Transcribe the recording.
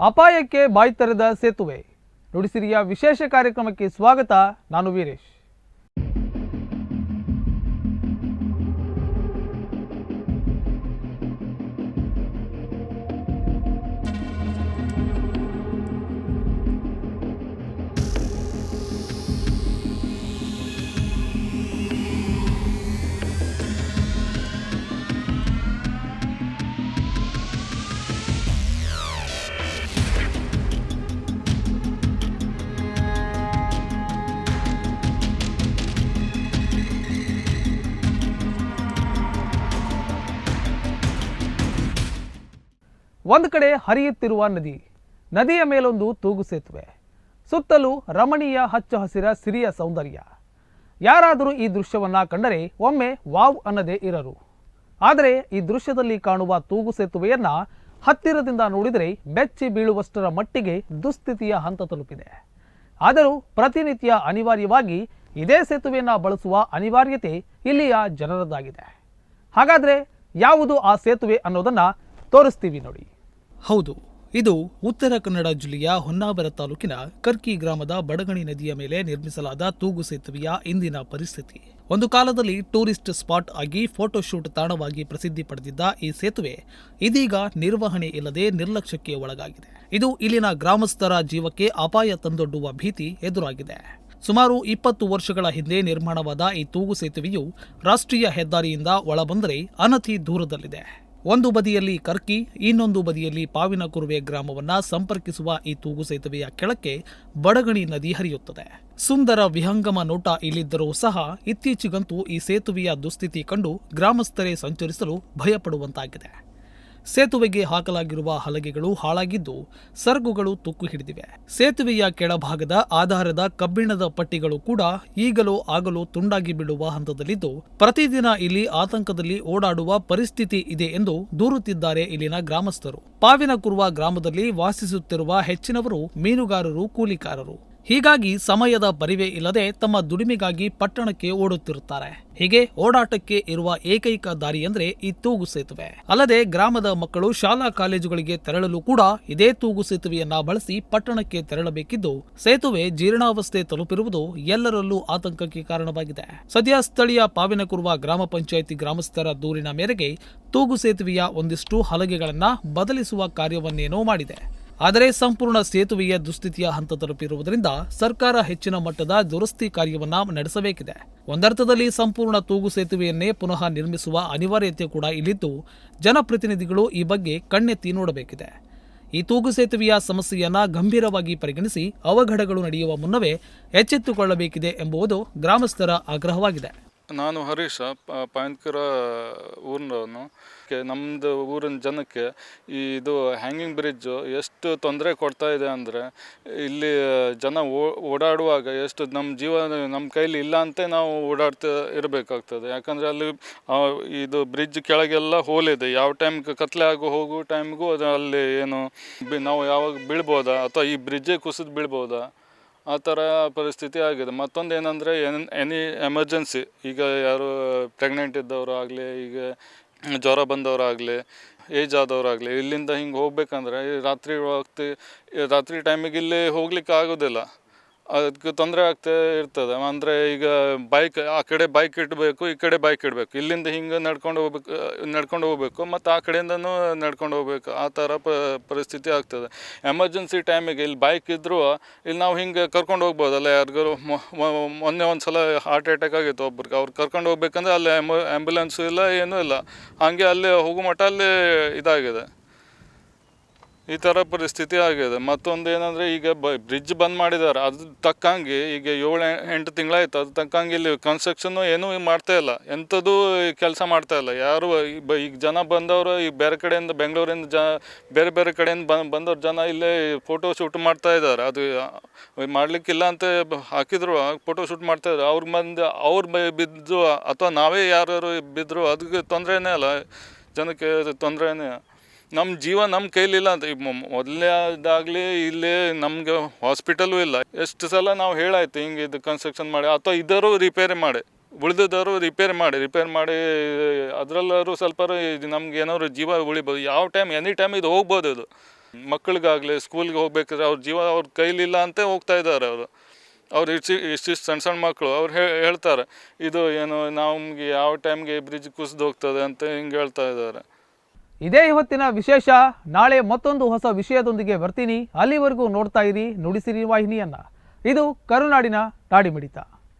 ಅಪಾಯಕ್ಕೆ ಬಾಯಿ ಸೇತುವೆ. ನುಡಿಸಿರಿಯ ವಿಶೇಷ ಕಾರ್ಯಕ್ರಮಕ್ಕೆ ಸ್ವಾಗತ ನಾನು ವೀರೇಶ್. ಒಂದು ಕಡೆ ಹರಿಯುತ್ತಿರುವ ನದಿ, ನದಿಯ ಮೇಲೊಂದು ತೂಗು ಸೇತುವೆ, ಸುತ್ತಲೂ ರಮಣೀಯ ಹಚ್ಚ ಹಸಿರ ಸಿರಿಯ ಸೌಂದರ್ಯ. ಯಾರಾದರೂ ಈ ದೃಶ್ಯವನ್ನ ಕಂಡರೆ ಒಮ್ಮೆ ವಾವ್ ಅನ್ನದೇ ಇರರು. ಆದರೆ ಈ ದೃಶ್ಯದಲ್ಲಿ ಕಾಣುವ ತೂಗು ಸೇತುವೆಯನ್ನ ಹತ್ತಿರದಿಂದ ನೋಡಿದರೆ ಬೆಚ್ಚಿ ಬೀಳುವಷ್ಟರ ಮಟ್ಟಿಗೆ ದುಸ್ಥಿತಿಯ ಹಂತ ತಲುಪಿದೆ. ಆದರೂ ಪ್ರತಿನಿತ್ಯ ಅನಿವಾರ್ಯವಾಗಿ ಇದೇ ಸೇತುವೆಯನ್ನು ಬಳಸುವ ಅನಿವಾರ್ಯತೆ ಇಲ್ಲಿಯ ಜನರದ್ದಾಗಿದೆ. ಹಾಗಾದ್ರೆ ಯಾವುದು ಆ ಸೇತುವೆ ಅನ್ನೋದನ್ನ ತೋರಿಸ್ತೀವಿ ನೋಡಿ. ಹೌದು, ಇದು ಉತ್ತರ ಕನ್ನಡ ಜಿಲ್ಲೆಯ ಹೊನ್ನಾವರ ತಾಲೂಕಿನ ಕರ್ಕಿ ಗ್ರಾಮದ ಬಡಗಣಿ ನದಿಯ ಮೇಲೆ ನಿರ್ಮಿಸಲಾದ ತೂಗು ಸೇತುವೆಯ ಇಂದಿನ ಪರಿಸ್ಥಿತಿ. ಒಂದು ಕಾಲದಲ್ಲಿ ಟೂರಿಸ್ಟ್ ಸ್ಪಾಟ್ ಆಗಿ ಫೋಟೋಶೂಟ್ ತಾಣವಾಗಿ ಪ್ರಸಿದ್ಧಿ ಪಡೆದಿದ್ದ ಈ ಸೇತುವೆ ಇದೀಗ ನಿರ್ವಹಣೆ ಇಲ್ಲದೆ ನಿರ್ಲಕ್ಷ್ಯಕ್ಕೆ ಒಳಗಾಗಿದೆ. ಇದು ಇಲ್ಲಿನ ಗ್ರಾಮಸ್ಥರ ಜೀವಕ್ಕೆ ಅಪಾಯ ತಂದೊಡ್ಡುವ ಭೀತಿ ಎದುರಾಗಿದೆ. ಸುಮಾರು ಇಪ್ಪತ್ತು ವರ್ಷಗಳ ಹಿಂದೆ ನಿರ್ಮಾಣವಾದ ಈ ತೂಗು ಸೇತುವೆಯು ರಾಷ್ಟ್ರೀಯ ಹೆದ್ದಾರಿಯಿಂದ ಒಳಬಂದರೆ ಅನತಿ ದೂರದಲ್ಲಿದೆ. ಒಂದು ಬದಿಯಲ್ಲಿ ಕರ್ಕಿ, ಇನ್ನೊಂದು ಬದಿಯಲ್ಲಿ ಪಾವಿನ ಕುರುವೆ ಗ್ರಾಮವನ್ನ ಸಂಪರ್ಕಿಸುವ ಈ ತೂಗು ಸೇತುವೆಯ ಕೆಳಕ್ಕೆ ಬಡಗಣಿ ನದಿ ಹರಿಯುತ್ತದೆ. ಸುಂದರ ವಿಹಂಗಮ ನೋಟ ಇಲ್ಲಿದ್ದರೂ ಸಹ ಇತ್ತೀಚೆಗಂತೂ ಈ ಸೇತುವೆಯ ದುಸ್ಥಿತಿ ಕಂಡು ಗ್ರಾಮಸ್ಥರೇ ಸಂಚರಿಸಲು ಭಯಪಡುವಂತಾಗಿದೆ. ಸೇತುವೆಗೆ ಹಾಕಲಾಗಿರುವ ಹಲಗೆಗಳು ಹಾಳಾಗಿದ್ದು ಸರ್ಗುಗಳು ತುಕ್ಕು ಹಿಡಿದಿವೆ. ಸೇತುವೆಯ ಕೆಳಭಾಗದ ಆಧಾರದ ಕಬ್ಬಿಣದ ಪಟ್ಟಿಗಳು ಕೂಡ ಈಗಲೂ ಆಗಲೂ ತುಂಡಾಗಿ ಬಿಡುವ ಹಂತದಲ್ಲಿದ್ದು, ಪ್ರತಿದಿನ ಇಲ್ಲಿ ಆತಂಕದಲ್ಲಿ ಓಡಾಡುವ ಪರಿಸ್ಥಿತಿ ಇದೆ ಎಂದು ದೂರುತ್ತಿದ್ದಾರೆ ಇಲ್ಲಿನ ಗ್ರಾಮಸ್ಥರು. ಪಾವಿನ ಕುರುವ ಗ್ರಾಮದಲ್ಲಿ ವಾಸಿಸುತ್ತಿರುವ ಹೆಚ್ಚಿನವರು ಮೀನುಗಾರರು, ಕೂಲಿಕಾರರು. ಹೀಗಾಗಿ ಸಮಯದ ಬರಿವೆ ಇಲ್ಲದೆ ತಮ್ಮ ದುಡಿಮೆಗಾಗಿ ಪಟ್ಟಣಕ್ಕೆ ಓಡುತ್ತಿರುತ್ತಾರೆ. ಹೀಗೆ ಓಡಾಟಕ್ಕೆ ಇರುವ ಏಕೈಕ ದಾರಿ ಅಂದ್ರೆ ಈ ತೂಗು ಸೇತುವೆ. ಅಲ್ಲದೆ ಗ್ರಾಮದ ಮಕ್ಕಳು ಶಾಲಾ ಕಾಲೇಜುಗಳಿಗೆ ತೆರಳಲು ಕೂಡ ಇದೇ ತೂಗು ಸೇತುವೆಯನ್ನ ಬಳಸಿ ಪಟ್ಟಣಕ್ಕೆ ತೆರಳಬೇಕಿದ್ದು, ಸೇತುವೆ ಜೀರ್ಣಾವಸ್ಥೆ ತಲುಪಿರುವುದು ಎಲ್ಲರಲ್ಲೂ ಆತಂಕಕ್ಕೆ ಕಾರಣವಾಗಿದೆ. ಸದ್ಯ ಸ್ಥಳೀಯ ಪಾವಿನಕುರುವ ಗ್ರಾಮ ಪಂಚಾಯಿತಿ ಗ್ರಾಮಸ್ಥರ ದೂರಿನ ಮೇರೆಗೆ ತೂಗು ಸೇತುವೆಯ ಒಂದಿಷ್ಟು ಹಲಗೆಗಳನ್ನ ಬದಲಿಸುವ ಕಾರ್ಯವನ್ನೇನೋ ಮಾಡಿದೆ. ಆದರೆ ಸಂಪೂರ್ಣ ಸೇತುವೆಯ ದುಸ್ಥಿತಿಯ ಹಂತ ತಲುಪಿರುವುದರಿಂದ ಸರ್ಕಾರ ಹೆಚ್ಚಿನ ಮಟ್ಟದ ದುರಸ್ತಿ ಕಾರ್ಯವನ್ನು ನಡೆಸಬೇಕಿದೆ. ಒಂದರ್ಥದಲ್ಲಿ ಸಂಪೂರ್ಣ ತೂಗು ಸೇತುವೆಯನ್ನೇ ಪುನಃ ನಿರ್ಮಿಸುವ ಅನಿವಾರ್ಯತೆ ಕೂಡ ಇಲ್ಲಿದ್ದು, ಜನಪ್ರತಿನಿಧಿಗಳು ಈ ಬಗ್ಗೆ ಕಣ್ಣೆತ್ತಿ ನೋಡಬೇಕಿದೆ. ಈ ತೂಗು ಸೇತುವೆಯ ಸಮಸ್ಯೆಯನ್ನ ಗಂಭೀರವಾಗಿ ಪರಿಗಣಿಸಿ ಅವಘಡಗಳು ನಡೆಯುವ ಮುನ್ನವೇ ಎಚ್ಚೆತ್ತುಕೊಳ್ಳಬೇಕಿದೆ ಎಂಬುದು ಗ್ರಾಮಸ್ಥರ ಆಗ್ರಹವಾಗಿದೆ. ನಾನು ಹರೀಶ ಪಾಯಂತ್ಕರ ಊರಿನವನು. ನಮ್ಮದು ಊರಿನ ಜನಕ್ಕೆ ಈ ಇದು ಹ್ಯಾಂಗಿಂಗ್ ಬ್ರಿಡ್ಜು ಎಷ್ಟು ತೊಂದರೆ ಕೊಡ್ತಾ ಇದೆ ಅಂದರೆ, ಇಲ್ಲಿ ಜನ ಓಡಾಡುವಾಗ ಎಷ್ಟು ನಮ್ಮ ಜೀವ ನಮ್ಮ ಕೈಲಿ ಇಲ್ಲ ಅಂತ ನಾವು ಓಡಾಡ್ತಾ ಇರಬೇಕಾಗ್ತದೆ. ಯಾಕಂದರೆ ಅಲ್ಲಿ ಇದು ಬ್ರಿಡ್ಜ್ ಕೆಳಗೆಲ್ಲ ಹೋಲಿದೆ. ಯಾವ ಟೈಮ್ ಕತ್ಲೆ ಆಗೋ ಹೋಗೋ ಟೈಮ್ಗೂ ಅದು ಅಲ್ಲಿ ಏನು ನಾವು ಯಾವಾಗ ಬೀಳ್ಬೋದಾ ಅಥವಾ ಈ ಬ್ರಿಡ್ಜೇ ಕುಸಿದು ಬೀಳ್ಬೋದಾ? ಆ ಥರ ಪರಿಸ್ಥಿತಿ ಆಗಿದೆ. ಮತ್ತೊಂದು ಏನಂದರೆ, ಎನ್, ಎನಿ ಎಮರ್ಜೆನ್ಸಿ, ಈಗ ಯಾರು ಪ್ರೆಗ್ನೆಂಟ್ ಇದ್ದವರು ಆಗಲಿ ಈಗ ಜ್ವರ ಬಂದವರಾಗಲಿ, ಏಜ್ ಆದವರಾಗಲಿ, ಇಲ್ಲಿಂದ ಹಿಂಗೆ ಹೋಗ್ಬೇಕಂದ್ರೆ, ರಾತ್ರಿ ಹೊತ್ತು, ರಾತ್ರಿ ಟೈಮಿಗೆ ಇಲ್ಲಿ ಹೋಗ್ಲಿಕ್ಕೆ ಆಗೋದಿಲ್ಲ. ಅದಕ್ಕೆ ತೊಂದರೆ ಆಗ್ತಾ ಇರ್ತದೆ. ಅಂದರೆ ಈಗ ಬೈಕ್ ಆ ಕಡೆ ಬೈಕ್ ಇಡಬೇಕು, ಈ ಕಡೆ ಬೈಕ್ ಇಡಬೇಕು. ಇಲ್ಲಿಂದ ಹಿಂಗೆ ನಡ್ಕೊಂಡು ಹೋಗ್ಬೇಕು ನಡ್ಕೊಂಡು ಹೋಗ್ಬೇಕು, ಮತ್ತು ಆ ಕಡೆಯಿಂದನೂ ನಡ್ಕೊಂಡು ಹೋಗ್ಬೇಕು. ಆ ಥರ ಪರಿಸ್ಥಿತಿ ಆಗ್ತದೆ. ಎಮರ್ಜೆನ್ಸಿ ಟೈಮಿಗೆ ಇಲ್ಲಿ ಬೈಕ್ ಇದ್ದರೂ ಇಲ್ಲಿ ನಾವು ಹಿಂಗೆ ಕರ್ಕೊಂಡು ಹೋಗ್ಬೋದಲ್ಲ ಯಾರಿಗಾರು? ಮೊನ್ನೆ ಒಂದು ಸಲ ಹಾರ್ಟ್ ಅಟ್ಯಾಕ್ ಆಗಿತ್ತು ಒಬ್ರಿಗೆ. ಅವ್ರು ಕರ್ಕೊಂಡು ಹೋಗ್ಬೇಕಂದ್ರೆ ಅಲ್ಲಿ ಆ್ಯಂಬುಲೆನ್ಸು ಇಲ್ಲ, ಏನೂ ಇಲ್ಲ. ಹಾಗೆ ಅಲ್ಲಿ ಹೋಗೋ ಮಟ್ಟ ಅಲ್ಲಿ ಇದಾಗಿದೆ. ಈ ಥರ ಪರಿಸ್ಥಿತಿ ಆಗಿದೆ. ಮತ್ತೊಂದು ಏನಂದರೆ ಈಗ ಬ ಬ್ರಿಡ್ಜ್ ಬಂದ್ ಮಾಡಿದ್ದಾರೆ ಅದು ತಕ್ಕಂಗೆ ಈಗ ಏಳು, ಎಂಟು ತಿಂಗಳಾಯ್ತು. ಅದು ತಕ್ಕಂಗೆ ಇಲ್ಲಿ ಕನ್ಸ್ಟ್ರಕ್ಷನ್ನು ಏನೂ ಮಾಡ್ತಾ ಇಲ್ಲ. ಎಂಥದ್ದು ಕೆಲಸ ಮಾಡ್ತಾ ಇಲ್ಲ. ಯಾರು ಈಗ ಜನ ಬಂದವರು ಈಗ ಬೇರೆ ಕಡೆಯಿಂದ ಬೆಂಗಳೂರಿಂದ ಜ, ಬೇರೆ ಬೇರೆ ಕಡೆಯಿಂದ ಬಂದು ಬಂದವ್ರು ಜನ ಇಲ್ಲೇ ಫೋಟೋ ಶೂಟ್ ಮಾಡ್ತಾ ಇದ್ದಾರೆ ಅದು ಮಾಡಲಿಕ್ಕಿಲ್ಲ ಅಂತ ಹಾಕಿದ್ರು. ಫೋಟೋ ಶೂಟ್ ಮಾಡ್ತಾ ಇದ್ದಾರೆ ಅವ್ರ ಮಂದಿ, ಅವ್ರು ಬಿದ್ದರು ಬಿದ್ದು, ಅಥವಾ ನಾವೇ ಯಾರು ಬಿದ್ದರು ಅದಕ್ಕೆ ತೊಂದರೆನೇ ಅಲ್ಲ. ಜನಕ್ಕೆ ತೊಂದರೆನೇ. ನಮ್ಮ ಜೀವ ನಮ್ಮ ಕೈಲಿಲ್ಲ ಅಂತ. ಮೊದಲನೇದಾಗಲಿ ಇಲ್ಲಿ ನಮಗೆ ಹಾಸ್ಪಿಟಲು ಇಲ್ಲ. ಎಷ್ಟು ಸಲ ನಾವು ಹೇಳಾಯ್ತು, ಹಿಂಗೆ ಇದು ಕನ್ಸ್ಟ್ರಕ್ಷನ್ ಮಾಡಿ, ಅಥವಾ ಇದ್ದರೂ ರಿಪೇರಿ ಮಾಡಿ. ಉಳಿದಿದ್ದವರು ರಿಪೇರಿ ಮಾಡಿ ರಿಪೇರಿ ಮಾಡಿ, ಅದರಲ್ಲಾದ್ರು ಸ್ವಲ್ಪ ನಮ್ಗೆ ಏನಾದ್ರು ಜೀವ ಉಳಿಬೋದು. ಯಾವ ಟೈಮ್ ಎನಿ ಟೈಮ್ ಇದು ಹೋಗ್ಬೋದು ಇದು. ಮಕ್ಕಳಿಗಾಗಲಿ ಸ್ಕೂಲ್ಗೆ ಹೋಗ್ಬೇಕಾದ್ರೆ ಅವ್ರ ಜೀವ ಅವ್ರ ಕೈಲಿಲ್ಲ ಅಂತ ಹೋಗ್ತಾ ಇದ್ದಾರೆ ಅವರು. ಅವ್ರು ಇಷ್ಟು ಇಷ್ಟಿಷ್ಟು ಸಣ್ಣ ಸಣ್ಣ ಮಕ್ಕಳು ಅವ್ರು ಹೇಳ್ತಾರೆ, ಇದು ಏನು ನಮಗೆ ಯಾವ ಟೈಮ್ಗೆ ಬ್ರಿಡ್ಜ್ ಕುಸಿದು ಹೋಗ್ತದೆ ಅಂತ ಹಿಂಗೆ ಹೇಳ್ತಾ ಇದ್ದಾರೆ. ಇದೇ ಇವತ್ತಿನ ವಿಶೇಷ, ನಾಳೆ ಮತ್ತೊಂದು ಹೊಸ ವಿಷಯದೊಂದಿಗೆ ಬರ್ತೀನಿ. ಅಲ್ಲಿವರೆಗೂ ನೋಡ್ತಾ ಇರಿ, ನುಡಿಸಿರಿ ವಾಹಿನಿಯನ್ನ. ಇದು ಕರುನಾಡಿನ ನಾಡಿ ಮಿಡಿತ